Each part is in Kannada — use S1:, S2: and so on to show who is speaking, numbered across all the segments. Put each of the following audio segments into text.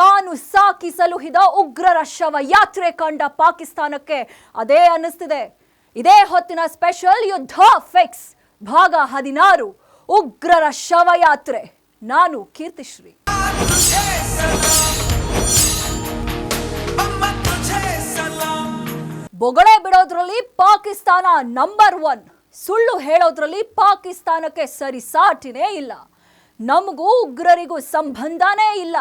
S1: ತಾನು ಸಾಕಿಸಲು ಹಿದ ಉಗ್ರರ ಶವ ಯಾತ್ರೆ ಕಂಡ ಪಾಕಿಸ್ತಾನಕ್ಕೆ ಅದೇ ಅನ್ನಿಸ್ತಿದೆ. ಇದೇ ಹೊತ್ತಿನ ಸ್ಪೆಷಲ್ ಯುದ್ಧ ಫಿಕ್ಸ್. ಭಾಗ ಹದಿನಾರು, ಉಗ್ರರ ಶವಯಾತ್ರೆ ನಾನು ಕೀರ್ತಿಶ್ರೀ. ಬೊಗಳೆ ಬಿಡೋದ್ರಲ್ಲಿ ಪಾಕಿಸ್ತಾನ ನಂಬರ್ ಒನ್ ಸುಳ್ಳು ಹೇಳೋದ್ರಲ್ಲಿ ಪಾಕಿಸ್ತಾನಕ್ಕೆ ಸರಿಸಾಟಿನೇ ಇಲ್ಲ. ನಮಗೂ ಉಗ್ರರಿಗೂ ಸಂಬಂಧನೇ ಇಲ್ಲ.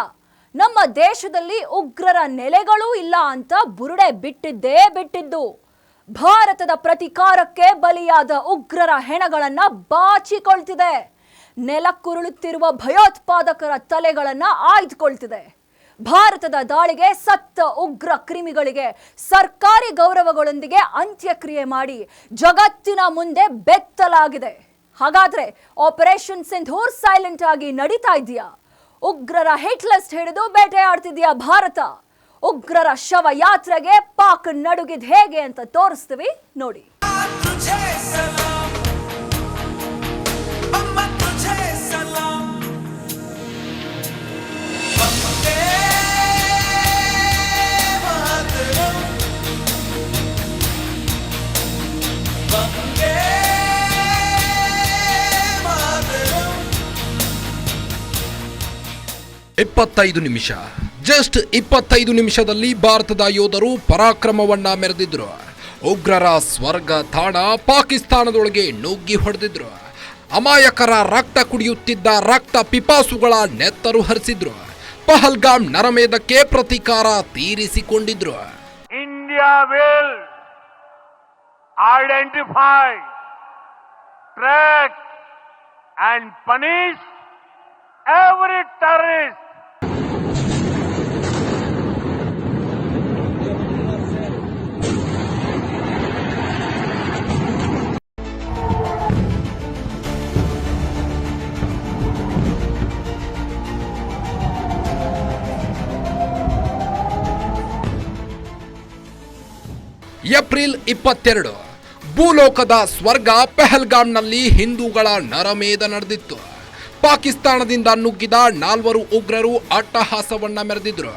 S1: ನಮ್ಮ ದೇಶದಲ್ಲಿ ಉಗ್ರರ ನೆಲೆಗಳೂ ಇಲ್ಲ ಅಂತ ಬುರುಡೆ ಬಿಟ್ಟಿದ್ದೇ ಬಿಟ್ಟಿದ್ದು. ಭಾರತದ ಪ್ರತಿಕಾರಕ್ಕೆ ಬಲಿಯಾದ ಉಗ್ರರ ಹೆಣಗಳನ್ನ ಬಾಚಿಕೊಳ್ತಿದೆ. ನೆಲಕ್ಕುರುಳುತ್ತಿರುವ ಭಯೋತ್ಪಾದಕರ ತಲೆಗಳನ್ನ ಆಯ್ದುಕೊಳ್ತಿದೆ. ಭಾರತದ ದಾಳಿಗೆ ಸತ್ತ ಉಗ್ರ ಕ್ರಿಮಿಗಳಿಗೆ ಸರ್ಕಾರಿ ಗೌರವಗಳೊಂದಿಗೆ ಅಂತ್ಯಕ್ರಿಯೆ ಮಾಡಿ ಜಗತ್ತಿನ ಮುಂದೆ ಬೆತ್ತಲಾಗಿದೆ. ಹಾಗಾದ್ರೆ ಆಪರೇಷನ್ ಸಿಂಧೂರ್ ಸೈಲೆಂಟ್ ಆಗಿ ನಡೀತಾ ಇದೆಯಾ ಉಗ್ರರ ಹಿಟ್ ಲಿಸ್ಟ್ ಹಿಡಿದು ಬೇಟೆಯಾಡ್ತಿದೆಯಾ ಭಾರತ? ಉಗ್ರರ ಶವ ಯಾತ್ರೆಗೆ ಪಾಕ್ ನಡುಗಿದ್ ಹೇಗೆ ಅಂತ ತೋರಿಸ್ತೀವಿ, ನೋಡಿ.
S2: ಇಪ್ಪತ್ತೈದು ನಿಮಿಷ. ಜಸ್ಟ್ ಇಪ್ಪತ್ತೈದು ನಿಮಿಷದಲ್ಲಿ ಭಾರತದ ಯೋಧರು ಪರಾಕ್ರಮವನ್ನ ಮೆರೆದಿದ್ರು. ಉಗ್ರರ ಸ್ವರ್ಗ, ತಾಣ ಪಾಕಿಸ್ತಾನದೊಳಗೆ ನುಗ್ಗಿ ಹೊಡೆದಿದ್ರು. ಅಮಾಯಕರ ರಕ್ತ ಕುಡಿಯುತ್ತಿದ್ದ ರಕ್ತ ಪಿಪಾಸುಗಳ ನೆತ್ತರು ಹರಿಸಿದ್ರು. ಪಹಲ್ಗಾಮ್ ನರಮೇಧಕ್ಕೆ ಪ್ರತೀಕಾರ ತೀರಿಸಿಕೊಂಡಿದ್ರು.
S3: India will identify track and punish every terrorist.
S2: April ಇಪ್ಪತ್ತೆರಡು, ಭೂಲೋಕದ ಸ್ವರ್ಗ ಪೆಹಲ್ಗಾಮ್ನಲ್ಲಿ ಹಿಂದೂಗಳ ನರಮೇಧ ನಡೆದಿತ್ತು. ಪಾಕಿಸ್ತಾನದಿಂದ ನುಗ್ಗಿದ ನಾಲ್ವರು ಉಗ್ರರು ಅಟ್ಟಹಾಸವನ್ನ ಮೆರೆದಿದ್ರು.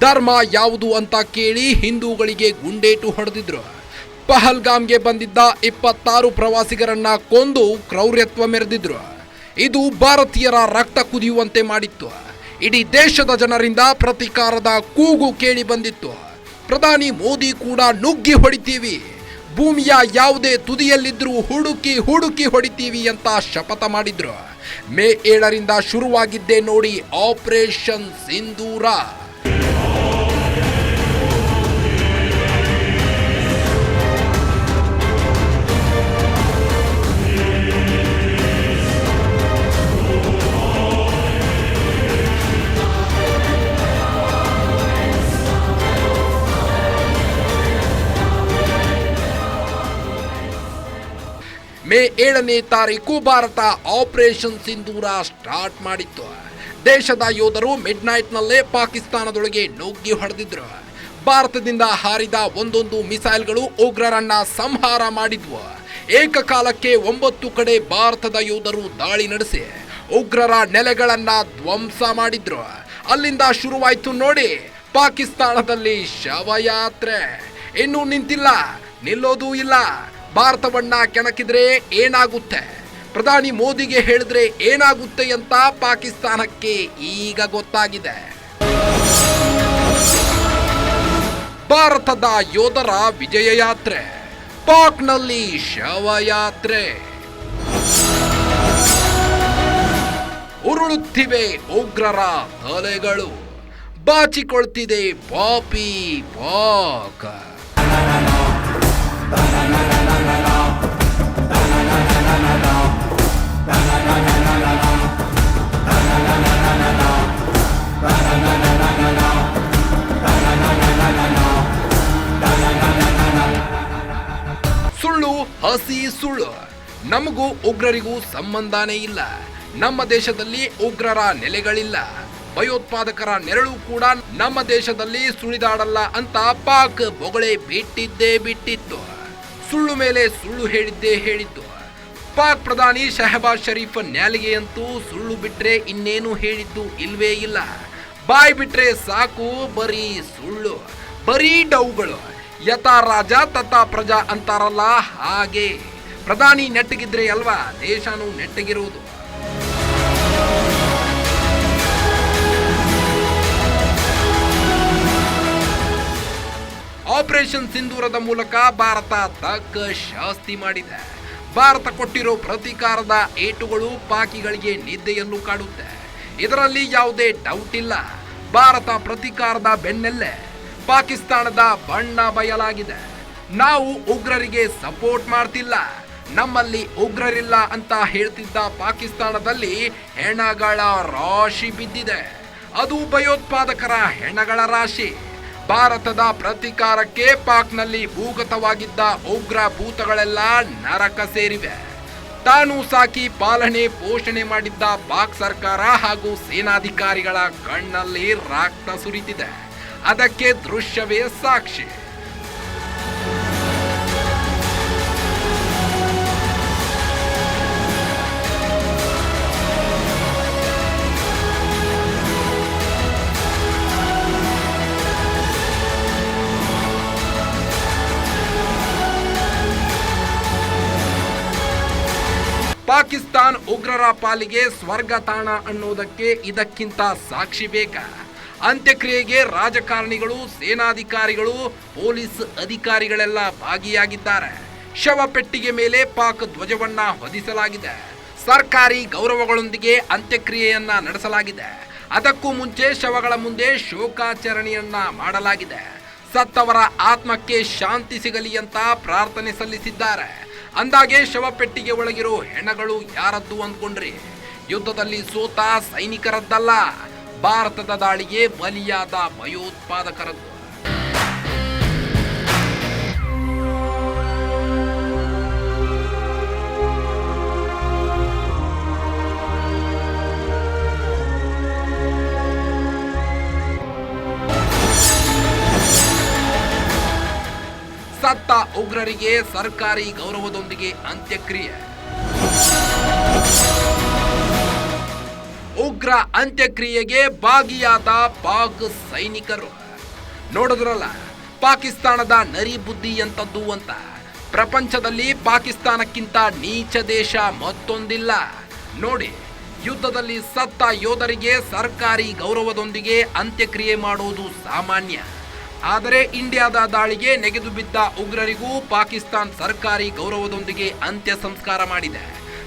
S2: ಧರ್ಮ ಯಾವುದು ಅಂತ ಕೇಳಿ ಹಿಂದೂಗಳಿಗೆ ಗುಂಡೇಟು ಹೊಡೆದಿದ್ರು. ಪಹಲ್ಗಾಮ್ಗೆ ಬಂದಿದ್ದ ಇಪ್ಪತ್ತಾರು ಪ್ರವಾಸಿಗರನ್ನ ಕೊಂದು ಕ್ರೌರ್ಯತ್ವ ಮೆರೆದಿದ್ರು. ಇದು ಭಾರತೀಯರ ರಕ್ತ ಕುದಿಯುವಂತೆ ಮಾಡಿತ್ತು. ಇಡೀ ದೇಶದ ಜನರಿಂದ ಪ್ರತಿಕಾರದ ಕೂಗು ಕೇಳಿ ಬಂದಿತ್ತು. ಪ್ರಧಾನಿ ಮೋದಿ ಕೂಡ ನುಗ್ಗಿ ಹೊಡಿತೀವಿ. ಭೂಮಿಯ ಯಾವುದೇ ತುದಿಯಲ್ಲಿದ್ದರೂ ಹುಡುಕಿ ಹುಡುಕಿ ಹೊಡಿತೀವಿ ಅಂತ ಶಪಥ ಮಾಡಿದ್ರು. ಮೇ ಏಳರಿಂದ ಶುರುವಾಗಿದ್ದೇ ನೋಡಿ ಆಪರೇಷನ್ ಸಿಂಧೂರ. ಮೇ ಏಳನೇ ತಾರೀಕು ಭಾರತ ಆಪರೇಷನ್ ಸಿಂಧೂರ ಸ್ಟಾರ್ಟ್ ಮಾಡಿತ್ತು. ದೇಶದ ಯೋಧರು ಮಿಡ್ ನೈಟ್ನಲ್ಲೇ ಪಾಕಿಸ್ತಾನದೊಳಗೆ ನುಗ್ಗಿ ಹೊಡೆದಿದ್ರು. ಭಾರತದಿಂದ ಹಾರಿದ ಒಂದೊಂದು ಮಿಸೈಲ್ಗಳು ಉಗ್ರರನ್ನ ಸಂಹಾರ ಮಾಡಿದ್ವು. ಏಕಕಾಲಕ್ಕೆ ಒಂಬತ್ತು ಕಡೆ ಭಾರತದ ಯೋಧರು ದಾಳಿ ನಡೆಸಿ ಉಗ್ರರ ನೆಲೆಗಳನ್ನ ಧ್ವಂಸ ಮಾಡಿದ್ರು. ಅಲ್ಲಿಂದ ಶುರುವಾಯಿತು ನೋಡಿ, ಪಾಕಿಸ್ತಾನದಲ್ಲಿ ಶವಯಾತ್ರೆ. ಇನ್ನೂ ನಿಂತಿಲ್ಲ, ನಿಲ್ಲೋದೂ ಇಲ್ಲ. ಭಾರತವನ್ನ ಕೆಣಕಿದ್ರೆ ಏನಾಗುತ್ತೆ? ಪ್ರಧಾನಿ ಮೋದಿಗೆ ಹೇಳಿದ್ರೆ ಏನಾಗುತ್ತೆ ಅಂತ ಪಾಕಿಸ್ತಾನಕ್ಕೆ ಈಗ ಗೊತ್ತಾಗಿದೆ. ಭಾರತದ ಯೋಧರ ವಿಜಯ ಯಾತ್ರೆ ಪಾಕ್ನಲ್ಲಿ ಶವಯಾತ್ರೆ. ಉರುಳುತ್ತಿವೆ ಉಗ್ರರ ತಲೆಗಳು. ಬಾಚಿಕೊಳ್ತಿದೆ ಪಾಪಿ ಪಾಕ್ ಸುಳ್ಳು. ನಮಗೂ ಉಗ್ರರಿಗೂ ಸಂಬಂಧನೇ ಇಲ್ಲ. ನಮ್ಮ ದೇಶದಲ್ಲಿ ಉಗ್ರರ ನೆಲೆಗಳಿಲ್ಲ. ಭಯೋತ್ಪಾದಕರ ನೆರಳು ಕೂಡ ನಮ್ಮ ದೇಶದಲ್ಲಿ ಸುಳಿದಾಡಲ್ಲ ಅಂತ ಪಾಕ್ ಬೊಗಳೆ ಬಿಟ್ಟಿದ್ದೇ ಬಿಟ್ಟಿತ್ತು. ಸುಳ್ಳು ಮೇಲೆ ಸುಳ್ಳು ಹೇಳಿದ್ದೇ ಹೇಳಿದ್ದು ಪಾಕ್ ಪ್ರಧಾನಿ ಶಹಬಾಜ್ ಶರೀಫ್ ನ್ಯಾಲಿಗೆಯಂತೂ ಸುಳ್ಳು ಬಿಟ್ರೆ ಇನ್ನೇನು ಹೇಳಿದ್ದು ಇಲ್ವೇ ಇಲ್ಲ. ಬಾಯ್ ಬಿಟ್ರೆ ಸಾಕು ಬರೀ ಸುಳ್ಳು. ಬರೀ ಡೌಗಳು. ಯಥಾ ರಾಜ, ತಥ ಪ್ರಜಾ ಅಂತಾರಲ್ಲ, ಹಾಗೆ. ಪ್ರಧಾನಿ ನೆಟ್ಟಗಿದ್ರೆ ಅಲ್ವಾ? ದೇಶನೂ ನೆಟ್ಟಗಿರುವುದು ಆಪರೇಷನ್ ಸಿಂಧೂರದ ಮೂಲಕ ಭಾರತ ತಕ್ಕ ಶಾಸ್ತಿ ಮಾಡಿದೆ. ಭಾರತ ಕೊಟ್ಟಿರೋ ಪ್ರತೀಕಾರದ ಏಟುಗಳು ಪಾಕಿಗಳಿಗೆ ನಿದ್ದೆಯನ್ನು ಕಾಡುತ್ತೆ. ಇದರಲ್ಲಿ ಯಾವುದೇ ಡೌಟ್ ಇಲ್ಲ. ಭಾರತ ಪ್ರತೀಕಾರದ ಬೆನ್ನಲ್ಲೇ. ಪಾಕಿಸ್ತಾನದ ಬಣ್ಣ ಬಯಲಾಗಿದೆ. ನಾವು ಉಗ್ರರಿಗೆ ಸಪೋರ್ಟ್ ಮಾಡ್ತಿಲ್ಲ. ನಮ್ಮಲ್ಲಿ ಉಗ್ರರಿಲ್ಲ ಅಂತ ಹೇಳ್ತಿದ್ದ ಪಾಕಿಸ್ತಾನದಲ್ಲಿ ಹೆಣಗಳ ರಾಶಿ ಬಿದ್ದಿದೆ. ಅದು ಭಯೋತ್ಪಾದಕರ ಹೆಣಗಳ ರಾಶಿ. ಭಾರತದ ಪ್ರತಿಕಾರಕ್ಕೆ ಪಾಕ್ನಲ್ಲಿ ಭೂಗತವಾಗಿದ್ದ ಉಗ್ರ ಭೂತಗಳೆಲ್ಲ ನರಕ ಸೇರಿವೆ. ತಾನು ಸಾಕಿ ಪಾಲನೆ ಪೋಷಣೆ ಮಾಡಿದ್ದ ಪಾಕ್ ಸರ್ಕಾರ ಹಾಗೂ ಸೇನಾಧಿಕಾರಿಗಳ ಕಣ್ಣಲ್ಲಿ ರಕ್ತ ಸುರಿತಿದೆ. ಅದಕ್ಕೆ ದೃಶ್ಯವೇ ಸಾಕ್ಷಿ. ಪಾಕಿಸ್ತಾನ್ ಉಗ್ರರ ಪಾಲಿಗೆ ಸ್ವರ್ಗ ತಾಣ ಅನ್ನೋದಕ್ಕೆ ಇದಕ್ಕಿಂತ ಸಾಕ್ಷಿ ಬೇಕಾ? ಅಂತ್ಯಕ್ರಿಯೆಗೆ ರಾಜಕಾರಣಿಗಳು, ಸೇನಾಧಿಕಾರಿಗಳು, ಪೊಲೀಸ್ ಅಧಿಕಾರಿಗಳೆಲ್ಲ ಭಾಗಿಯಾಗಿದ್ದಾರೆ. ಶವ ಪೆಟ್ಟಿಗೆ ಮೇಲೆ ಪಾಕ್ ಧ್ವಜವನ್ನ ಹೊದಿಸಲಾಗಿದೆ. ಸರ್ಕಾರಿ ಗೌರವಗಳೊಂದಿಗೆ ಅಂತ್ಯಕ್ರಿಯೆಯನ್ನ ನಡೆಸಲಾಗಿದೆ. ಅದಕ್ಕೂ ಮುಂಚೆ ಶವಗಳ ಮುಂದೆ ಶೋಕಾಚರಣೆಯನ್ನ ಮಾಡಲಾಗಿದೆ. ಸತ್ತವರ ಆತ್ಮಕ್ಕೆ ಶಾಂತಿ ಸಿಗಲಿ ಅಂತ ಪ್ರಾರ್ಥನೆ ಸಲ್ಲಿಸಿದ್ದಾರೆ. ಅಂದಾಗೆ ಶವಪೆಟ್ಟಿಗೆ ಒಳಗಿರೋ ಹೆಣಗಳು ಯಾರದ್ದು ಅಂದ್ಕೊಂಡ್ರಿ? ಯುದ್ಧದಲ್ಲಿ ಸೋತ ಸೈನಿಕರದ್ದಲ್ಲ. ಭಾರತದ ದಾಳಿಗೆ ಬಲಿಯಾದ ಭಯೋತ್ಪಾದಕರದ್ದು ಸತ್ತ ಉಗ್ರರಿಗೆ ಸರ್ಕಾರಿ ಗೌರವದೊಂದಿಗೆ ಅಂತ್ಯಕ್ರಿಯೆ. ಉಗ್ರ ಅಂತ್ಯಕ್ರಿಯೆಗೆ ಭಾಗಿಯಾದ ಪಾಕ್ ಸೈನಿಕರು. ನೋಡಿದ್ರಲ್ಲ, ಪಾಕಿಸ್ತಾನದ ನರಿ ಬುದ್ಧಿ ಎಂತದ್ದು ಅಂತ. ಪ್ರಪಂಚದಲ್ಲಿ ಪಾಕಿಸ್ತಾನಕ್ಕಿಂತ ನೀಚ ದೇಶ ಮತ್ತೊಂದಿಲ್ಲ. ನೋಡಿ, ಯುದ್ಧದಲ್ಲಿ ಸತ್ತ ಯೋಧರಿಗೆ ಸರ್ಕಾರಿ ಗೌರವದೊಂದಿಗೆ ಅಂತ್ಯಕ್ರಿಯೆ ಮಾಡೋದು ಸಾಮಾನ್ಯ. ಆದರೆ ಇಂಡಿಯಾದ ದಾಳಿಗೆ ನೆಗೆದು ಬಿದ್ದ ಉಗ್ರರಿಗೂ ಪಾಕಿಸ್ತಾನ್ ಸರ್ಕಾರಿ ಗೌರವದೊಂದಿಗೆ ಅಂತ್ಯ ಸಂಸ್ಕಾರ ಮಾಡಿದೆ.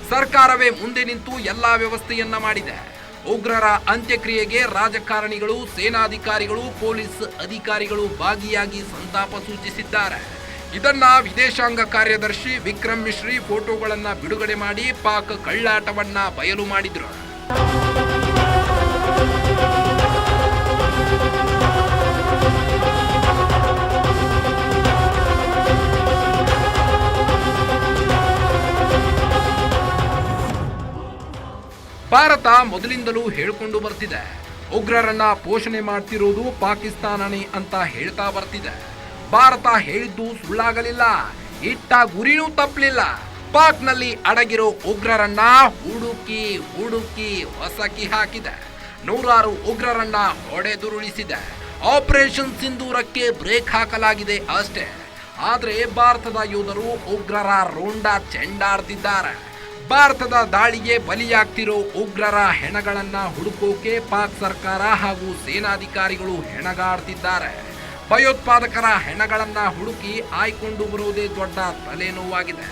S2: ಸರ್ಕಾರವೇ ಮುಂದೆ ನಿಂತು ಎಲ್ಲಾ ವ್ಯವಸ್ಥೆಯನ್ನ ಮಾಡಿದೆ. ಉಗ್ರರ ಅಂತ್ಯಕ್ರಿಯೆಗೆ ರಾಜಕಾರಣಿಗಳು, ಸೇನಾಧಿಕಾರಿಗಳು, ಪೊಲೀಸ್ ಅಧಿಕಾರಿಗಳು ಭಾಗಿಯಾಗಿ ಸಂತಾಪ ಸೂಚಿಸಿದ್ದಾರೆ. ಇದನ್ನ ವಿದೇಶಾಂಗ ಕಾರ್ಯದರ್ಶಿ ವಿಕ್ರಮ್ ಮಿಶ್ರಿ ಫೋಟೋಗಳನ್ನ ಬಿಡುಗಡೆ ಮಾಡಿ ಪಾಕ್ ಕಳ್ಳಾಟವನ್ನ ಬಯಲು ಮಾಡಿದ್ರು. ಭಾರತ ಮೊದಲಿಂದಲೂ ಹೇಳಿಕೊಂಡು ಬರ್ತಿದೆ. ಉಗ್ರರನ್ನ ಪೋಷಣೆ ಮಾಡ್ತಿರೋದು ಪಾಕಿಸ್ತಾನನೇ ಅಂತ ಹೇಳ್ತಾ ಬರ್ತಿದೆ. ಭಾರತ ಹೇಳಿದ್ದು ಸುಳ್ಳಾಗಲಿಲ್ಲ, ಇಟ್ಟ ಗುರಿನೂ ತಪ್ಪಲಿಲ್ಲ. ಪಾಕ್ನಲ್ಲಿ ಅಡಗಿರೋ ಉಗ್ರರನ್ನ ಹುಡುಕಿ ಹುಡುಕಿ ಹೊಸಕಿ ಹಾಕಿದೆ. ನೂರಾರು ಉಗ್ರರನ್ನ ಹೊಡೆದುರುಳಿಸಿದೆ. ಆಪರೇಷನ್ ಸಿಂಧೂರಕ್ಕೆ ಬ್ರೇಕ್ ಹಾಕಲಾಗಿದೆ ಅಷ್ಟೇ. ಆದ್ರೆ ಭಾರತದ ಯೋಧರು ಉಗ್ರರ ರೋಂಡ ಚೆಂಡಾಡ್ತಿದ್ದಾರೆ. ಭಾರತದ ದಾಳಿಗೆ ಬಲಿಯಾಗ್ತಿರೋ ಉಗ್ರರ ಹೆಣಗಳನ್ನ ಹುಡುಕೋಕೆ ಪಾಕ್ ಸರ್ಕಾರ ಹಾಗೂ ಸೇನಾಧಿಕಾರಿಗಳು ಹೆಣಗಾಡ್ತಿದ್ದಾರೆ. ಭಯೋತ್ಪಾದಕರ ಹೆಣಗಳನ್ನ ಹುಡುಕಿ ಆಯ್ಕೊಂಡು ಬರುವುದೇ ದೊಡ್ಡ ತಲೆನೋವಾಗಿದೆ.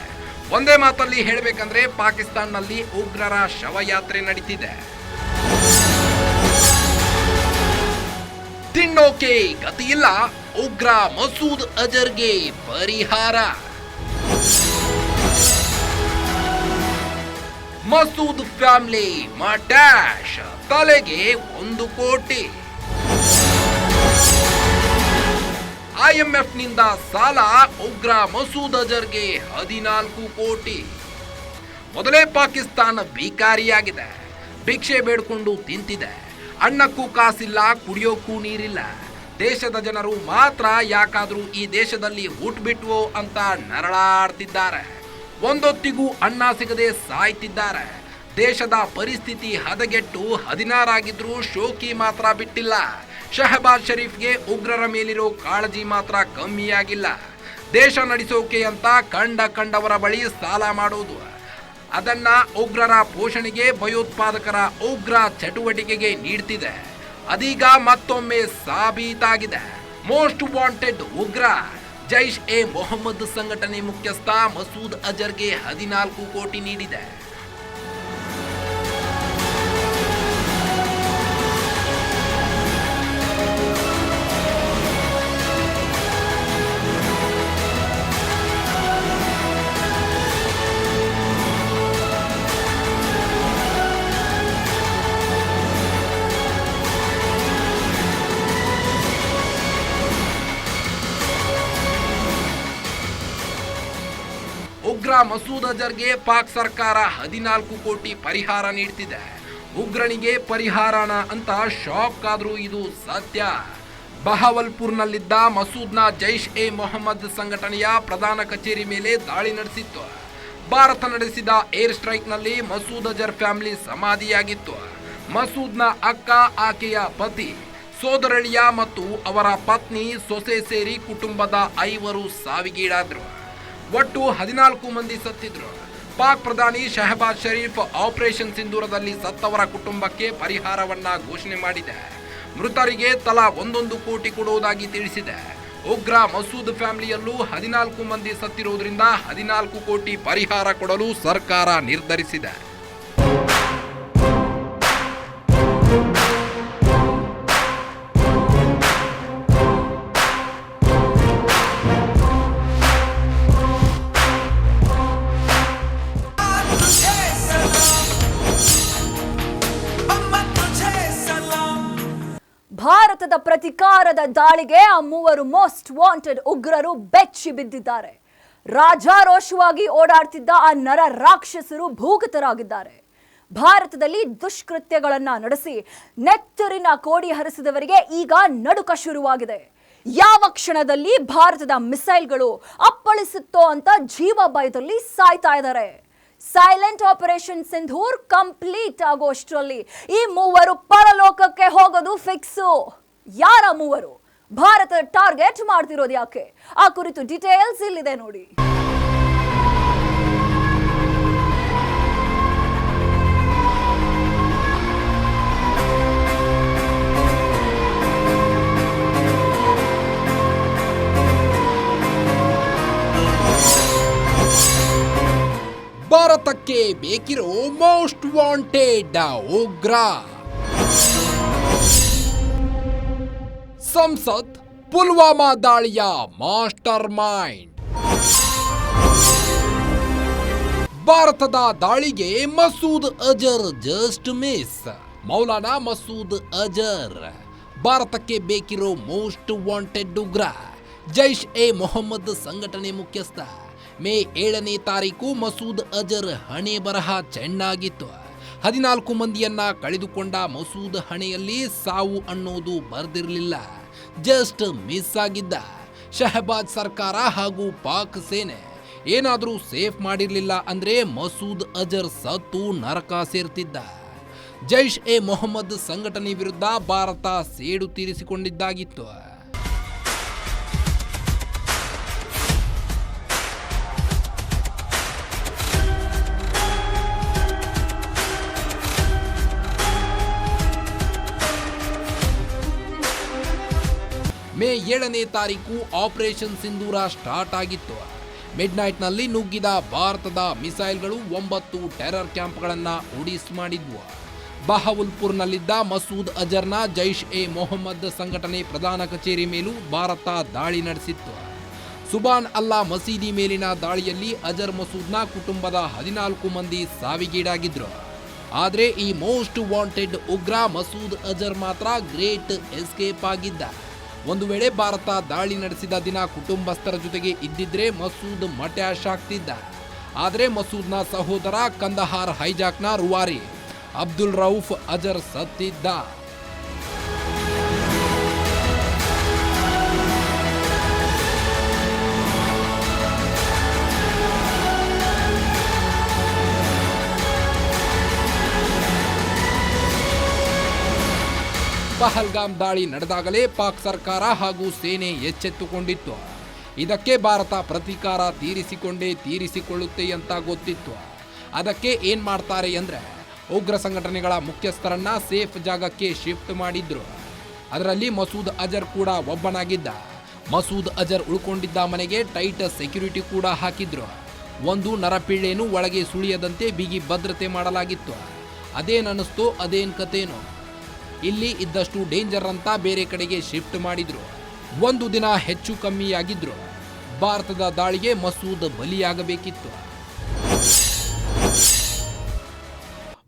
S2: ಒಂದೇ ಮಾತಲ್ಲಿ ಹೇಳಬೇಕಂದ್ರೆ ಪಾಕಿಸ್ತಾನ್ನಲ್ಲಿ ಉಗ್ರರ ಶವಯಾತ್ರೆ ನಡೀತಿದೆ. ತಿನ್ನೋಕೆ ಗತಿಯಿಲ್ಲ. ಉಗ್ರ ಮಸೂದ್ ಅಜರ್ಗೆ ಪರಿಹಾರ. ಮಸೂದ್ ಫ್ಯಾಮಿಲಿ ಮಟ್ಯಾಶ್ ತಲೆಗೆ ಒಂದು ಕೋಟಿ. ಐಎಂಎಫ್ನಿಂದ ಸಾಲ ಉಗ್ರ ಮಸೂದ್ ಅಜರ್ಗೆ ಹದಿನಾಲ್ಕು ಕೋಟಿ. ಮೊದಲೇ ಪಾಕಿಸ್ತಾನ ಭಿಕಾರಿಯಾಗಿದೆ. ಭಿಕ್ಷೆ ಬೇಡಿಕೊಂಡು ತಿಂತಿದೆ. ಅಣ್ಣಕ್ಕೂ ಕಾಸಿಲ್ಲ, ಕುಡಿಯೋಕ್ಕೂ ನೀರಿಲ್ಲ. ದೇಶದ ಜನರು ಮಾತ್ರ ಯಾಕಾದರೂ ಈ ದೇಶದಲ್ಲಿ ಹುಟ್ಬಿಟ್ವೋ ಅಂತ ನರಳಾಡ್ತಿದ್ದಾರೆ. ಒಂದೊತ್ತಿಗೂ ಅನ್ನ ಸಿಗದೆ ಸಾಯ್ತಿದ್ದಾರೆ. ದೇಶದ ಪರಿಸ್ಥಿತಿ ಹದಗೆಟ್ಟು ಹದಿನಾರಾಗಿದ್ರೂ ಶೋಕಿ ಮಾತ್ರ ಬಿಟ್ಟಿಲ್ಲ. ಶಹಬಾಜ್ ಶರೀಫ್ಗೆ ಉಗ್ರರ ಮೇಲಿರೋ ಕಾಳಜಿ ಮಾತ್ರ ಕಮ್ಮಿಯಾಗಿಲ್ಲ. ದೇಶ ನಡೆಸೋಕೆ ಅಂತ ಕಂಡ ಕಂಡವರ ಬಳಿ ಸಾಲ ಮಾಡೋದು. ಅದನ್ನ ಉಗ್ರರ ಪೋಷಣೆಗೆ ಭಯೋತ್ಪಾದಕರ ಉಗ್ರ ಚಟುವಟಿಕೆಗೆ ನೀಡ್ತಿದೆ. ಅದೀಗ ಮತ್ತೊಮ್ಮೆ ಸಾಬೀತಾಗಿದೆ. ಮೋಸ್ಟ್ ವಾಂಟೆಡ್ ಉಗ್ರ. ಜೈಷ್ ಎ ಮೊಹಮ್ಮದ್ ಸಂಘಟನೆ ಮುಖ್ಯಸ್ಥ ಮಸೂದ್ ಅಜರ್ಗೆ ಹದಿನಾಲ್ಕು ಕೋಟಿ ನೀಡಿದೆ. ಮಸೂದ್ ಅಜರ್ಗೆ ಪಾಕ್ ಸರ್ಕಾರ ಹದಿನಾಲ್ಕು ಕೋಟಿ ಪರಿಹಾರ ನೀಡ್ತಿದೆ. ಉಗ್ರನಿಗೆ ಪರಿಹಾರಣ ಅಂತ ಶಾಕ್ ಆದರೂ ಇದು ಸತ್ಯ. ಬಹವಲ್ಪುರ್ನಲ್ಲಿದ್ದ ಮಸೂದ್ನ ಜೈಷ್ ಎ ಮೊಹಮ್ಮದ್ ಸಂಘಟನೆಯ ಪ್ರಧಾನ ಕಚೇರಿ ಮೇಲೆ ದಾಳಿ ನಡೆಸಿತ್ತು. ಭಾರತ ನಡೆಸಿದ ಏರ್ ಸ್ಟ್ರೈಕ್ನಲ್ಲಿ ಮಸೂದ್ ಅಜರ್ ಫ್ಯಾಮಿಲಿ ಸಮಾಧಿಯಾಗಿತ್ತು. ಮಸೂದ್ನ ಅಕ್ಕ, ಆಕೆಯ ಪತಿ, ಸೋದರಳಿಯ ಮತ್ತು ಅವರ ಪತ್ನಿ ಸೊಸೆ ಸೇರಿ ಕುಟುಂಬದ ಐವರು ಸಾವಿಗೀಡಾದ್ರು. ಒಟ್ಟು ಹದಿನಾಲ್ಕು ಮಂದಿ ಸತ್ತಿದ್ರು. ಪಾಕ್ ಪ್ರಧಾನಿ ಶಹಬಾಜ್ ಶರೀಫ್ ಆಪರೇಷನ್ ಸಿಂಧೂರದಲ್ಲಿ ಸತ್ತವರ ಕುಟುಂಬಕ್ಕೆ ಪರಿಹಾರವನ್ನ ಘೋಷಣೆ ಮಾಡಿದೆ. ಮೃತರಿಗೆ ತಲಾ ಒಂದೊಂದು ಕೋಟಿ ಕೊಡುವುದಾಗಿ ತಿಳಿಸಿದೆ. ಉಗ್ರ ಮಸೂದ್ ಫ್ಯಾಮಿಲಿಯಲ್ಲೂ ಹದಿನಾಲ್ಕು ಮಂದಿ ಸತ್ತಿರುವುದರಿಂದ ಹದಿನಾಲ್ಕು ಕೋಟಿ ಪರಿಹಾರ ಕೊಡಲು ಸರ್ಕಾರ ನಿರ್ಧರಿಸಿದೆ.
S1: ಭಾರತದ ಪ್ರತಿಕಾರದ ದಾಳಿಗೆ ಆ ಮೂವರು ಮೋಸ್ಟ್ ವಾಂಟೆಡ್ ಉಗ್ರರು ಬೆಚ್ಚಿ ಬಿದ್ದಿದ್ದಾರೆ. ರಾಜಾರೋಷವಾಗಿ ಓಡಾಡ್ತಿದ್ದ ಆ ನರ ರಾಕ್ಷಸರು ಭೂಗತರಾಗಿದ್ದಾರೆ. ಭಾರತದಲ್ಲಿ ದುಷ್ಕೃತ್ಯಗಳನ್ನ ನಡೆಸಿ ನೆತ್ತರಿನ ಕೋಡಿ ಹರಿಸಿದವರಿಗೆ ಈಗ ನಡುಕ ಶುರುವಾಗಿದೆ. ಯಾವ ಕ್ಷಣದಲ್ಲಿ ಭಾರತದ ಮಿಸೈಲ್ಗಳು ಅಪ್ಪಳಿಸುತ್ತೋ ಅಂತ ಜೀವ ಭಯದಲ್ಲಿ ಸಾಯ್ತಾ ಇದ್ದಾರೆ. ಸೈಲೆಂಟ್ ಆಪರೇಷನ್ ಸಿಂಧೂರ್ ಕಂಪ್ಲೀಟ್ ಆಗೋಷ್ಟರಲ್ಲಿ ಈ ಮೂವರು ಪರಲೋಕಕ್ಕೆ ಹೋಗೋದು ಫಿಕ್ಸು. ಯಾರ ಮೂವರು? ಭಾರತ ಟಾರ್ಗೆಟ್ ಮಾಡ್ತಿರೋದು ಯಾಕೆ? ಆ ಕುರಿತು ಡೀಟೇಲ್ಸ್ ಇಲ್ಲಿದೆ ನೋಡಿ.
S2: ಭಾರತಕ್ಕೆ ಬೇಕಿರೋ ಮೋಸ್ಟ್ ವಾಂಟೆಡ್ ಉಗ್ರ. ಸಂಸತ್ ಪುಲ್ವಾಮಾ ದಾಳಿಯ ಮಾಸ್ಟರ್ ಮೈಂಡ್. ಭಾರತದ ದಾಳಿಗೆ ಮಸೂದ್ ಅಜರ್ ಜಸ್ಟ್ ಮಿಸ್. ಮೌಲಾನಾ ಮಸೂದ್ ಅಜರ್, ಭಾರತಕ್ಕೆ ಬೇಕಿರೋ ಮೋಸ್ಟ್ ವಾಂಟೆಡ್ ಉಗ್ರ. ಜೈಷ್ ಎ ಮೊಹಮ್ಮದ್ ಸಂಘಟನೆ ಮುಖ್ಯಸ್ಥ. ಮೇ ಏಳನೇ ತಾರೀಕು ಮಸೂದ್ ಅಜರ್ ಹಣೆ ಬರಹ ಚೆನ್ನಾಗಿತ್ತು ಹದಿನಾಲ್ಕು ಮಂದಿಯನ್ನ ಕಳೆದುಕೊಂಡ ಮಸೂದ್ ಹಣೆಯಲ್ಲಿ ಸಾವು ಅನ್ನೋದು ಬರ್ದಿರ್ಲಿಲ್ಲ. ಜಸ್ಟ್ ಮಿಸ್ ಆಗಿದ್ದ. ಶಹಬಾಜ್ ಸರ್ಕಾರ ಹಾಗೂ ಪಾಕ್ ಸೇನೆ ಏನಾದರೂ ಸೇಫ್ ಮಾಡಿರಲಿಲ್ಲ ಅಂದ್ರೆ ಮಸೂದ್ ಅಜರ್ ಸತ್ತು ನರಕ ಸೇರ್ತಿದ್ದ. ಜೈಷ್ ಎ ಮೊಹಮ್ಮದ್ ಸಂಘಟನೆ ವಿರುದ್ಧ ಭಾರತ ಸೇಡು ತೀರಿಸಿಕೊಂಡಿದ್ದಾಗಿತ್ತು. ಮೇ ಏಳನೇ ತಾರೀಕು ಆಪರೇಷನ್ ಸಿಂಧೂರ ಸ್ಟಾರ್ಟ್ ಆಗಿತ್ತು. ಮಿಡ್ನಲ್ಲಿ ನುಗ್ಗಿದ ಭಾರತದ ಮಿಸೈಲ್ಗಳು ಒಂಬತ್ತು ಟೆರರ್ ಕ್ಯಾಂಪ್ಗಳನ್ನು ಉಡಿಸ್ ಮಾಡಿದ್ವು. ಬಹವುಲ್ಪುರ್ನಲ್ಲಿದ್ದ ಮಸೂದ್ ಅಜರ್ನ ಜೈಷ್ ಎ ಮೊಹಮ್ಮದ್ ಸಂಘಟನೆ ಪ್ರಧಾನ ಕಚೇರಿ ಮೇಲೂ ಭಾರತ ದಾಳಿ ನಡೆಸಿತ್ತು. ಸುಬಾನ್ ಅಲ್ಲಾ ಮಸೀದಿ ಮೇಲಿನ ದಾಳಿಯಲ್ಲಿ ಅಜರ್ ಮಸೂದ್ನ ಕುಟುಂಬದ ಹದಿನಾಲ್ಕು ಮಂದಿ ಸಾವಿಗೀಡಾಗಿದ್ರು. ಆದರೆ ಈ ಮೋಸ್ಟ್ ವಾಂಟೆಡ್ ಉಗ್ರ ಮಸೂದ್ ಅಜರ್ ಮಾತ್ರ ಗ್ರೇಟ್ ಎಸ್ಕೇಪ್ ಆಗಿದ್ದ. ಒಂದು ವೇಳೆ ಭಾರತ ದಾಳಿ ನಡೆಸಿದ ದಿನ ಕುಟುಂಬಸ್ಥರ ಜೊತೆಗೆ ಇದ್ದಿದ್ರೆ ಮಸೂದ್ ಮಟ್ಯಾಶ್ ಶಾಕ್ತಿದ್ದ ಆದರೆ ಮಸೂದ್ನ ಸಹೋದರ ಕಂದಹಾರ್ ಹೈಜಾಕ್ನ ರುವಾರಿ ಅಬ್ದುಲ್ ರೌಫ್ ಅಜರ್ ಸತ್ತಿದ್ದ. ಪಹಲ್ಗಾಮ್ ದಾಳಿ ನಡೆದಾಗಲೇ ಪಾಕ್ ಸರ್ಕಾರ ಹಾಗೂ ಸೇನೆ ಎಚ್ಚೆತ್ತುಕೊಂಡಿತ್ತು. ಇದಕ್ಕೆ ಭಾರತ ಪ್ರತೀಕಾರ ತೀರಿಸಿಕೊಂಡೇ ತೀರಿಸಿಕೊಳ್ಳುತ್ತೆ ಅಂತ ಗೊತ್ತಿತ್ತು. ಅದಕ್ಕೆ ಏನು ಮಾಡ್ತಾರೆ ಅಂದ್ರೆ, ಉಗ್ರ ಸಂಘಟನೆಗಳ ಮುಖ್ಯಸ್ಥರನ್ನ ಸೇಫ್ ಜಾಗಕ್ಕೆ ಶಿಫ್ಟ್ ಮಾಡಿದ್ರು. ಅದರಲ್ಲಿ ಮಸೂದ್ ಅಜರ್ ಕೂಡ ಒಬ್ಬನಾಗಿದ್ದ. ಮಸೂದ್ ಅಜರ್ ಉಳ್ಕೊಂಡಿದ್ದ ಮನೆಗೆ ಟೈಟ್ ಸೆಕ್ಯೂರಿಟಿ ಕೂಡ ಹಾಕಿದ್ರು. ಒಂದು ನರಪೀಳೆಯನ್ನು ಒಳಗೆ ಸುಳಿಯದಂತೆ ಬಿಗಿ ಭದ್ರತೆ ಮಾಡಲಾಗಿತ್ತು. ಅದೇನ್ ಕಥೇನೋ? ಇಲ್ಲಿ ಇದ್ದಷ್ಟು ಡೇಂಜರ್ ಅಂತ ಬೇರೆ ಕಡೆಗೆ ಶಿಫ್ಟ್ ಮಾಡಿದ್ರು. ಒಂದು ದಿನ ಹೆಚ್ಚು ಕಮ್ಮಿಯಾಗಿದ್ರು. ಭಾರತದ ದಾಳಿಗೆ ಮಸೂದ್ ಬಲಿಯಾಗಬೇಕಿತ್ತು.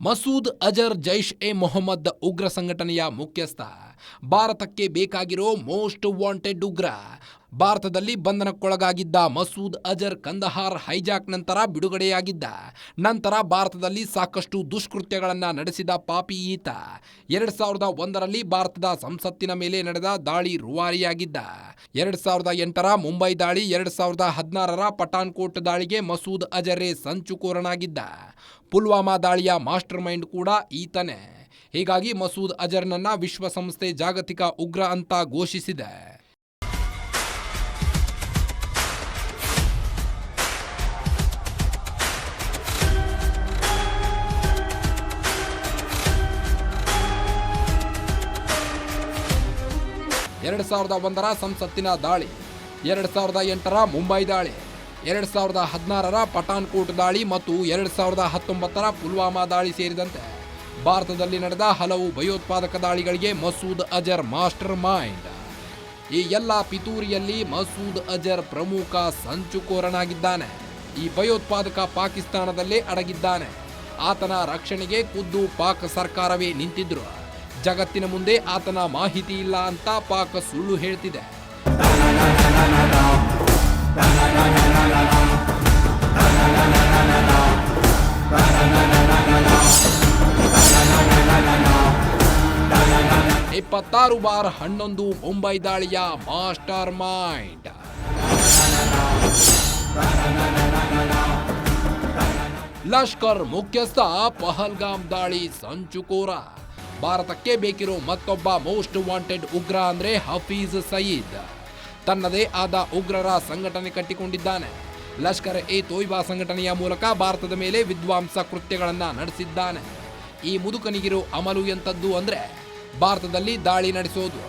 S2: ಮಸೂದ್ ಅಜರ್ ಜೈಷ್ ಎ ಮೊಹಮ್ಮದ್ ಉಗ್ರ ಸಂಘಟನೆಯ ಮುಖ್ಯಸ್ಥ. ಭಾರತಕ್ಕೆ ಬೇಕಾಗಿರೋ ಮೋಸ್ಟ್ ವಾಂಟೆಡ್ ಉಗ್ರ. ಭಾರತದಲ್ಲಿ ಬಂಧನಕ್ಕೊಳಗಾಗಿದ್ದ ಮಸೂದ್ ಅಜರ್ ಕಂದಹಾರ್ ಹೈಜಾಕ್ ನಂತರ ಬಿಡುಗಡೆಯಾಗಿದ್ದ. ನಂತರ ಭಾರತದಲ್ಲಿ ಸಾಕಷ್ಟು ದುಷ್ಕೃತ್ಯಗಳನ್ನು ನಡೆಸಿದ ಪಾಪಿ ಈತ. ಎರಡು ಸಾವಿರದ ಒಂದರಲ್ಲಿ ಭಾರತದ ಸಂಸತ್ತಿನ ಮೇಲೆ ನಡೆದ ದಾಳಿ ರುವಾರಿಯಾಗಿದ್ದ. ಎರಡು ಸಾವಿರದ ಎಂಟರ ಮುಂಬೈ ದಾಳಿ, ಎರಡು ಸಾವಿರದ ಹದಿನಾರರ ಪಠಾನ್ಕೋಟ್ ದಾಳಿಗೆ ಮಸೂದ್ ಅಜರೇ ಸಂಚುಕೋರನಾಗಿದ್ದ. ಪುಲ್ವಾಮಾ ದಾಳಿಯ ಮಾಸ್ಟರ್ ಮೈಂಡ್ ಕೂಡ ಈತನೇ. ಹೀಗಾಗಿ ಮಸೂದ್ ಅಜರ್ನನ್ನ ವಿಶ್ವಸಂಸ್ಥೆ ಜಾಗತಿಕ ಉಗ್ರ ಅಂತ ಘೋಷಿಸಿದೆ. ಎರಡು ಸಾವಿರದ ಒಂದರ ಸಂಸತ್ತಿನ ದಾಳಿ, ಎರಡು ಸಾವಿರದ ಎಂಟರ ಮುಂಬೈ ದಾಳಿ, ಎರಡು ಸಾವಿರದ ಹದಿನಾರರ ಪಠಾನ್ಕೋಟ್ ದಾಳಿ ಮತ್ತು ಎರಡು ಸಾವಿರದ ಹತ್ತೊಂಬತ್ತರ ಪುಲ್ವಾಮಾ ದಾಳಿ ಸೇರಿದಂತೆ. ಭಾರತದಲ್ಲಿ ನಡೆದ ಹಲವು ಭಯೋತ್ಪಾದಕ ದಾಳಿಗಳಿಗೆ ಮಸೂದ್ ಅಜರ್ ಮಾಸ್ಟರ್ ಮೈಂಡ್. ಈ ಎಲ್ಲ ಪಿತೂರಿಯಲ್ಲಿ ಮಸೂದ್ ಅಜರ್ ಪ್ರಮುಖ ಸಂಚುಕೋರನಾಗಿದ್ದಾನೆ. ಈ ಭಯೋತ್ಪಾದಕ ಪಾಕಿಸ್ತಾನದಲ್ಲೇ ಅಡಗಿದ್ದಾನೆ. ಆತನ ರಕ್ಷಣೆಗೆ ಖುದ್ದು ಪಾಕ್ ಸರ್ಕಾರವೇ ನಿಂತಿದ್ರು. ಜಗತ್ತಿನ ಮುಂದೆ ಆತನ ಮಾಹಿತಿ ಇಲ್ಲ ಅಂತ ಪಾಕ್ ಸುಳ್ಳು ಹೇಳ್ತಿದೆ. ಇಪ್ಪತ್ತಾರು ಬಾರ್ ಹನ್ನೊಂದು ಮುಂಬೈ ದಾಳಿಯ ಮಾಸ್ಟರ್ ಮೈಂಡ್. ಲಷ್ಕರ್ ಮುಖ್ಯಸ್ಥ ಪಹಲ್ಗಾಮ್ ದಾಳಿ ಸಂಚುಕೋರ ಭಾರತಕ್ಕೆ ಬೇಕಿರೋ ಮತ್ತೊಬ್ಬ ಮೋಸ್ಟ್ ವಾಂಟೆಡ್ ಉಗ್ರ ಅಂದ್ರೆ ಹಫೀಜ್ ಸಯೀದ್. ತನ್ನದೇ ಆದ ಉಗ್ರರ ಸಂಘಟನೆ ಕಟ್ಟಿಕೊಂಡಿದ್ದಾನೆ. ಲಷ್ಕರ್ ಎ ತೋಯ್ಬಾ ಸಂಘಟನೆಯ ಮೂಲಕ ಭಾರತದ ಮೇಲೆ ವಿದ್ವಾಂಸ ಕೃತ್ಯಗಳನ್ನು ನಡೆಸಿದ್ದಾನೆ. ಈ ಮುದುಕನಿಗಿರೋ ಅಮಲು ಎಂಥದ್ದು ಅಂದರೆ ಭಾರತದಲ್ಲಿ ದಾಳಿ ನಡೆಸೋದು,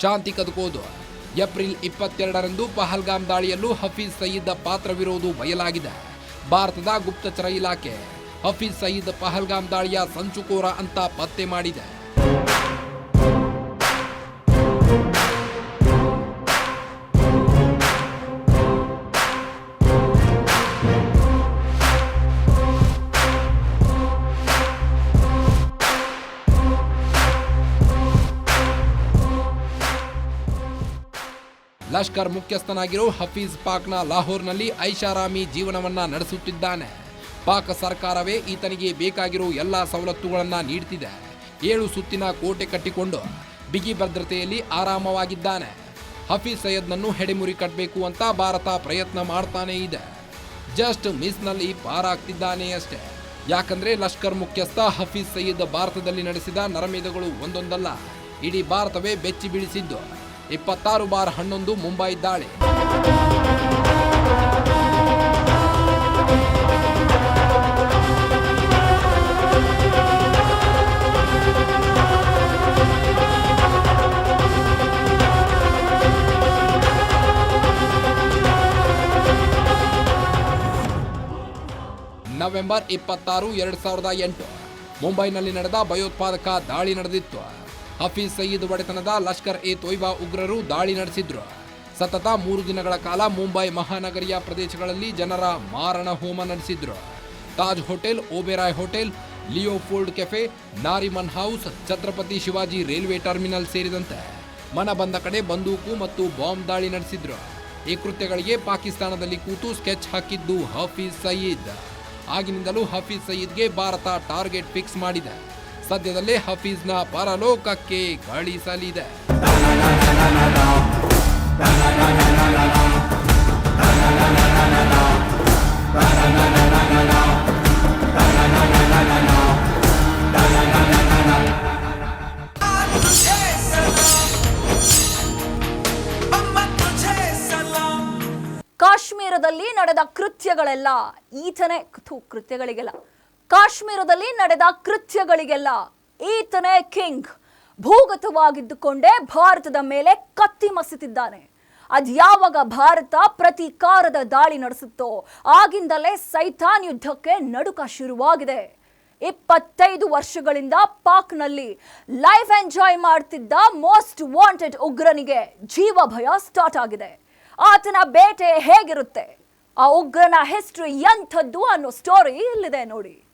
S2: ಶಾಂತಿ ಕದುಕೋದು. ಏಪ್ರಿಲ್ ಇಪ್ಪತ್ತೆರಡರಂದು ಪಹಲ್ಗಾಮ್ ದಾಳಿಯಲ್ಲೂ ಹಫೀಜ್ ಸಯೀದ್ ಪಾತ್ರವಿರೋದು ಬಯಲಾಗಿದೆ. ಭಾರತದ ಗುಪ್ತಚರ ಇಲಾಖೆ ಹಫೀಜ್ ಸಯೀದ್ ಪಹಲ್ಗಾಮ್ ದಾಳಿಯ ಸಂಚುಕೋರ ಅಂತ ಪತ್ತೆ ಮಾಡಿದೆ. ಲಷ್ಕರ್ ಮುಖ್ಯಸ್ಥನಾಗಿರೋ ಹಫೀಜ್ ಪಾಕ್ನ ಲಾಹೋರ್ನಲ್ಲಿ ಐಷಾರಾಮಿ ಜೀವನವನ್ನ ನಡೆಸುತ್ತಿದ್ದಾನೆ. ಪಾಕ್ ಸರ್ಕಾರವೇ ಈತನಿಗೆ ಬೇಕಾಗಿರೋ ಎಲ್ಲ ಸವಲತ್ತುಗಳನ್ನ ನೀಡುತ್ತಿದೆ ಏಳು ಸುತ್ತಿನ ಕೋಟೆ ಕಟ್ಟಿಕೊಂಡು ಬಿಗಿ ಭದ್ರತೆಯಲ್ಲಿ ಆರಾಮವಾಗಿದ್ದಾನೆ. ಹಫೀಜ್ ಸೈಯದ್ನನ್ನು ಹೆಡೆಮುರಿ ಕಟ್ಟಬೇಕು ಅಂತ ಭಾರತ ಪ್ರಯತ್ನ ಮಾಡ್ತಾನೆ ಇದೆ. ಜಸ್ಟ್ ಮಿಸ್ನಲ್ಲಿ ಪಾರಾಗ್ತಿದ್ದಾನೆ ಅಷ್ಟೇ. ಯಾಕಂದ್ರೆ ಲಷ್ಕರ್ ಮುಖ್ಯಸ್ಥ ಹಫೀಜ್ ಸಯೀದ್ ಭಾರತದಲ್ಲಿ ನಡೆಸಿದ ನರಮೇಧಗಳು ಒಂದೊಂದಲ್ಲ. ಇಡೀ ಭಾರತವೇ ಬೆಚ್ಚಿ ಬೀಳಿಸಿದ್ದು ಇಪ್ಪತ್ತಾರು ಬಾರ್ ಹನ್ನೊಂದು, ಮುಂಬೈ ದಾಳಿ. ನವೆಂಬರ್ ಇಪ್ಪತ್ತಾರು, ಎರಡು ಸಾವಿರದ ಎಂಟು. ಮುಂಬೈನಲ್ಲಿ ನಡೆದ ಭಯೋತ್ಪಾದಕ ದಾಳಿ ನಡೆದಿತ್ತು. ಹಫೀಜ್ ಸಯೀದ್ ಒಡೆತನದ ಲಷ್ಕರ್ ಎ ತೊಯ್ಬಾ ಉಗ್ರರು ದಾಳಿ ನಡೆಸಿದ್ರು. ಸತತ ಮೂರು ದಿನಗಳ ಕಾಲ ಮುಂಬೈ ಮಹಾನಗರಿಯ ಪ್ರದೇಶಗಳಲ್ಲಿ ಜನರ ಮಾರಣ ಹೋಮ ನಡೆಸಿದ್ರು. Taj hotel, Oberoi hotel Leopold cafe, Nariman house, Chhatrapati Shivaji railway terminal ಸೇರಿದಂತೆ ಮನ ಬಂದ ಕಡೆ ಬಂದೂಕು ಮತ್ತು ಬಾಂಬ್ ದಾಳಿ ನಡೆಸಿದ್ರು. ಈ ಕೃತ್ಯಗಳಿಗೆ ಪಾಕಿಸ್ತಾನದಲ್ಲಿ ಕೂತು ಸ್ಕೆಚ್ ಹಾಕಿದ್ದು ಹಫೀಜ್ ಸಯೀದ್. ಆಗಿನಿಂದಲೂ ಹಫೀಜ್ ಸಯೀದ್ಗೆ ಭಾರತ ಟಾರ್ಗೆಟ್ ಫಿಕ್ಸ್ ಮಾಡಿದೆ. ಸದ್ಯದಲ್ಲೇ ಹಫೀಜ್ನ ಪರಲೋಕಕ್ಕೆ ಕಳಿಸಲಿದೆ.
S1: ಕಾಶ್ಮೀರದಲ್ಲಿ ನಡೆದ ಕೃತ್ಯಗಳೆಲ್ಲ ಈತನೇ ಕೃತ್ಯಗಳಿಗೆಲ್ಲ. ಕಾಶ್ಮೀರದಲ್ಲಿ ನಡೆದ ಕೃತ್ಯಗಳಿಗೆಲ್ಲ ಈತನೇ ಕಿಂಗ್. ಭೂಗತವಾಗಿದ್ದುಕೊಂಡೇ ಭಾರತದ ಮೇಲೆ ಕತ್ತಿ ಮಸಿತಿದ್ದಾನೆ. ಅದ್ಯಾವಾಗ ಭಾರತ ಪ್ರತೀಕಾರದ ದಾಳಿ ನಡೆಸುತ್ತೋ ಆಗಿಂದಲೇ ಸೈತಾನ್ ಯುದ್ಧಕ್ಕೆ ನಡುಕ ಶುರುವಾಗಿದೆ. ಇಪ್ಪತ್ತೈದು ವರ್ಷಗಳಿಂದ ಪಾಕ್ನಲ್ಲಿ ಲೈಫ್ ಎಂಜಾಯ್ ಮಾಡ್ತಿದ್ದ ಮೋಸ್ಟ್ ವಾಂಟೆಡ್ ಉಗ್ರನಿಗೆ ಜೀವ ಭಯ ಸ್ಟಾರ್ಟ್ ಆಗಿದೆ. ಆತನ ಬೇಟೆ ಹೇಗಿರುತ್ತೆ? ಆ ಉಗ್ರನ ಹಿಸ್ಟ್ರಿ ಎಂಥದ್ದು ಅನ್ನೋ ಸ್ಟೋರಿ ಇಲ್ಲಿದೆ ನೋಡಿ.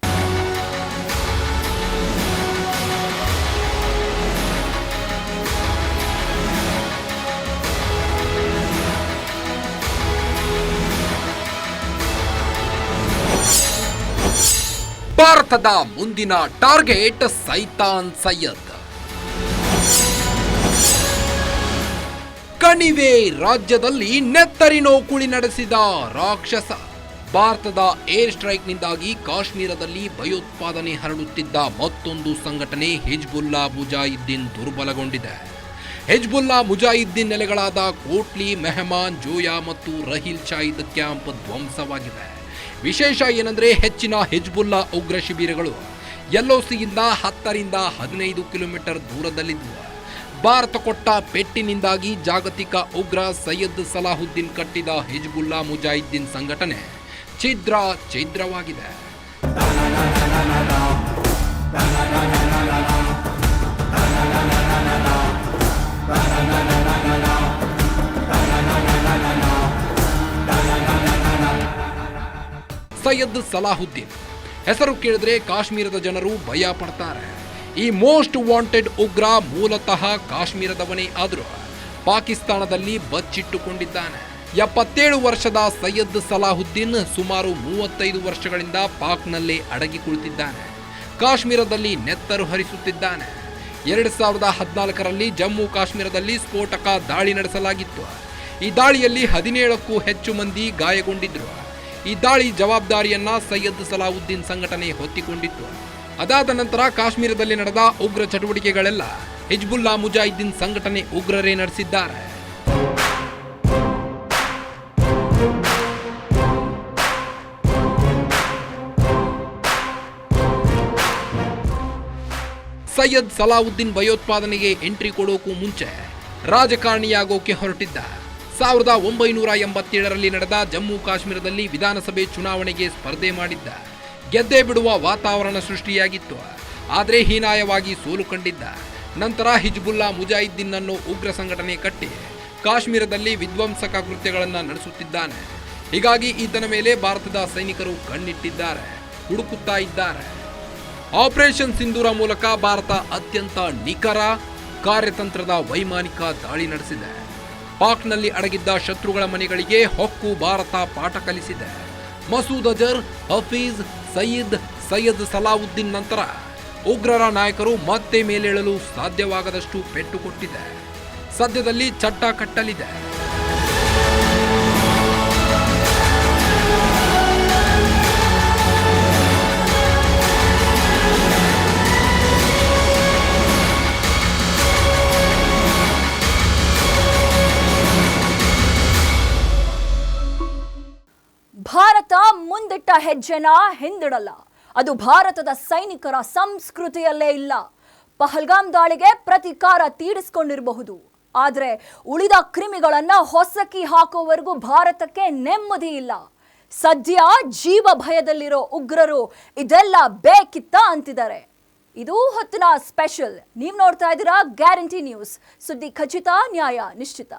S2: ಭಾರತದ ಮುಂದಿನ ಟಾರ್ಗೆಟ್ ಸೈತಾನ್ ಸೈಯದ್. ಕಣಿವೆ ರಾಜ್ಯದಲ್ಲಿ ನೆತ್ತರಿ ನೋಕುಳಿ ನಡೆಸಿದ ರಾಕ್ಷಸ. ಭಾರತದ ಏರ್ ಸ್ಟ್ರೈಕ್ನಿಂದಾಗಿ ಕಾಶ್ಮೀರದಲ್ಲಿ ಭಯೋತ್ಪಾದನೆ ಹರಡುತ್ತಿದ್ದ ಮತ್ತೊಂದು ಸಂಘಟನೆ ಹಿಜ್ಬುಲ್ಲಾ ಮುಜಾಹಿದ್ದೀನ್ ದುರ್ಬಲಗೊಂಡಿದೆ. ಹಿಜ್ಬುಲ್ಲಾ ಮುಜಾಹಿದ್ದೀನ್ ನೆಲೆಗಳಾದ ಕೋಟ್ಲಿ ಮೆಹಮಾನ್ ಜೋಯಾ ಮತ್ತು ರಹೀಲ್ ಶಾಹಿದ್ ಕ್ಯಾಂಪ್ ಧ್ವಂಸವಾಗಿದೆ. ವಿಶೇಷ ಏನಂದ್ರೆ ಹೆಚ್ಚಿನ ಹಿಜ್ಬುಲ್ಲಾ ಉಗ್ರ ಶಿಬಿರಗಳು. ಎಲ್ಒಸಿಯಿಂದ ಹತ್ತರಿಂದ ಹದಿನೈದು ಕಿಲೋಮೀಟರ್ ದೂರದಲ್ಲಿದ್ದವು ಭಾರತ ಕೊಟ್ಟ ಪೆಟ್ಟಿನಿಂದಾಗಿ ಜಾಗತಿಕ ಉಗ್ರ ಸೈಯದ್ ಸಲಾಹುದ್ದೀನ್ ಕಟ್ಟಿದ ಹಿಜ್ಬುಲ್ಲಾ ಮುಜಾಹಿದ್ದೀನ್ ಸಂಘಟನೆ ಛಿದ್ರ ಛಿದ್ರವಾಗಿದೆ. ಸೈಯದ್ ಸಲಾಹುದ್ದೀನ್. ಹೆಸರು ಕೇಳಿದ್ರೆ ಕಾಶ್ಮೀರದ ಜನರು ಭಯ ಪಡ್ತಾರೆ. ಈ ಮೋಸ್ಟ್ ವಾಂಟೆಡ್ ಉಗ್ರ ಮೂಲತಃ ಕಾಶ್ಮೀರದವನೇ ಆದರೂ ಪಾಕಿಸ್ತಾನದಲ್ಲಿ ಬಚ್ಚಿಟ್ಟುಕೊಂಡಿದ್ದಾನೆ. ಎಪ್ಪತ್ತೇಳು ವರ್ಷದ ಸೈಯದ್ ಸಲಾಹುದ್ದೀನ್ ಸುಮಾರು ಮೂವತ್ತೈದು ವರ್ಷಗಳಿಂದ ಪಾಕ್ನಲ್ಲೇ ಅಡಗಿ ಕುಳಿತಿದ್ದಾನೆ ಕಾಶ್ಮೀರದಲ್ಲಿ ನೆತ್ತರು ಹರಿಸುತ್ತಿದ್ದಾನೆ. ಎರಡು ಸಾವಿರದ ಹದಿನಾಲ್ಕರಲ್ಲಿ ಜಮ್ಮು ಕಾಶ್ಮೀರದಲ್ಲಿ ಸ್ಫೋಟಕ ದಾಳಿ ನಡೆಸಲಾಗಿತ್ತು. ಈ ದಾಳಿಯಲ್ಲಿ ಹದಿನೇಳಕ್ಕೂ ಹೆಚ್ಚು ಮಂದಿ ಗಾಯಗೊಂಡಿದ್ರು. ಈ ದಾಳಿ ಜವಾಬ್ದಾರಿಯನ್ನ ಸೈಯದ್ ಸಲಾವುದ್ದೀನ್ ಸಂಘಟನೆ ಹೊತ್ತಿಕೊಂಡಿತ್ತು. ಅದಾದ ನಂತರ ಕಾಶ್ಮೀರದಲ್ಲಿ ನಡೆದ ಉಗ್ರ ಚಟುವಟಿಕೆಗಳೆಲ್ಲ ಹಿಜ್ಬುಲ್ಲಾ ಮುಜಾಹಿದ್ದೀನ್ ಸಂಘಟನೆ ಉಗ್ರರೇ ನಡೆಸಿದ್ದಾರೆ. ಸೈಯದ್ ಸಲಾವುದ್ದೀನ್ ಭಯೋತ್ಪಾದನೆಗೆ ಎಂಟ್ರಿ ಕೊಡೋಕು ಮುಂಚೆ ರಾಜಕಾರಣಿಯಾಗೋಕೆ ಹೊರಟಿದ್ದ ಸಾವಿರದ ಒಂಬೈನೂರ ಎಂಬತ್ತೇಳರಲ್ಲಿ ನಡೆದ ಜಮ್ಮು ಕಾಶ್ಮೀರದಲ್ಲಿ ವಿಧಾನಸಭೆ ಚುನಾವಣೆಗೆ ಸ್ಪರ್ಧೆ ಮಾಡಿದ್ದ. ಗೆದ್ದೆ ಬಿಡುವ ವಾತಾವರಣ ಸೃಷ್ಟಿಯಾಗಿತ್ತು. ಆದರೆ ಹೀನಾಯವಾಗಿ ಸೋಲು ಕಂಡಿದ್ದ. ನಂತರ ಹಿಜ್ಬುಲ್ಲಾ ಮುಜಾಹಿದ್ದೀನ್ ಅನ್ನು ಉಗ್ರ ಸಂಘಟನೆ ಕಟ್ಟಿ ಕಾಶ್ಮೀರದಲ್ಲಿ ವಿಧ್ವಂಸಕ ಕೃತ್ಯಗಳನ್ನು ನಡೆಸುತ್ತಿದ್ದಾನೆ. ಹೀಗಾಗಿ ಈತನ ಮೇಲೆ ಭಾರತದ ಸೈನಿಕರು ಕಣ್ಣಿಟ್ಟಿದ್ದಾರೆ, ಹುಡುಕುತ್ತಾ ಇದ್ದಾರೆ. ಆಪರೇಷನ್ ಸಿಂಧೂರ ಮೂಲಕ ಭಾರತ ಅತ್ಯಂತ ನಿಖರ ಕಾರ್ಯತಂತ್ರದ ವೈಮಾನಿಕ ದಾಳಿ ನಡೆಸಿದೆ. ಪಾಕ್ನಲ್ಲಿ ಅಡಗಿದ್ದ ಶತ್ರುಗಳ ಮನೆಗಳಿಗೆ ಹೊಕ್ಕು ಭಾರತ ಪಾಠ ಕಲಿಸಿದೆ. ಮಸೂದ್ ಅಜರ್, ಹಫೀಜ್ ಸಯೀದ್, ಸೈಯದ್ ಸಲಾವುದ್ದೀನ್ ನಂತರ ಉಗ್ರರ ನಾಯಕರು ಮತ್ತೆ ಮೇಲೇಳಲು ಸಾಧ್ಯವಾಗದಷ್ಟು ಪೆಟ್ಟು ಕೊಟ್ಟಿದೆ. ಸದ್ಯದಲ್ಲಿ ಚಟ್ಟ ಕಟ್ಟಲಿದೆ.
S1: ಹೆಜ್ಜೆನ ಹಿಂದಿಡಲ್ಲ. ಅದು ಭಾರತದ ಸೈನಿಕರ ಸಂಸ್ಕೃತಿಯಲ್ಲೇ ಇಲ್ಲ. ಪಹಲ್ಗಾಮ್ ದಾಳಿಗೆ ಪ್ರತಿಕಾರ ತೀರಿಸಿಕೊಂಡಿರಬಹುದು. ಆದರೆ ಉಳಿದ ಕ್ರಿಮಿಗಳನ್ನ ಹೊಸಕಿ ಹಾಕೋವರೆಗೂ ಭಾರತಕ್ಕೆ ನೆಮ್ಮದಿ ಇಲ್ಲ. ಸದ್ಯ ಜೀವ ಭಯದಲ್ಲಿರೋ ಉಗ್ರರು ಇದೆಲ್ಲ ಬೇಕಿತ್ತ ಅಂತಿದ್ದಾರೆ. ಇದು ಹೊತ್ತಿನ ಸ್ಪೆಷಲ್. ನೀವು ನೋಡ್ತಾ ಇದ್ದೀರಾ ಗ್ಯಾರಂಟಿ ನ್ಯೂಸ್. ಸುದ್ದಿ ಖಚಿತ, ನ್ಯಾಯ ನಿಶ್ಚಿತ.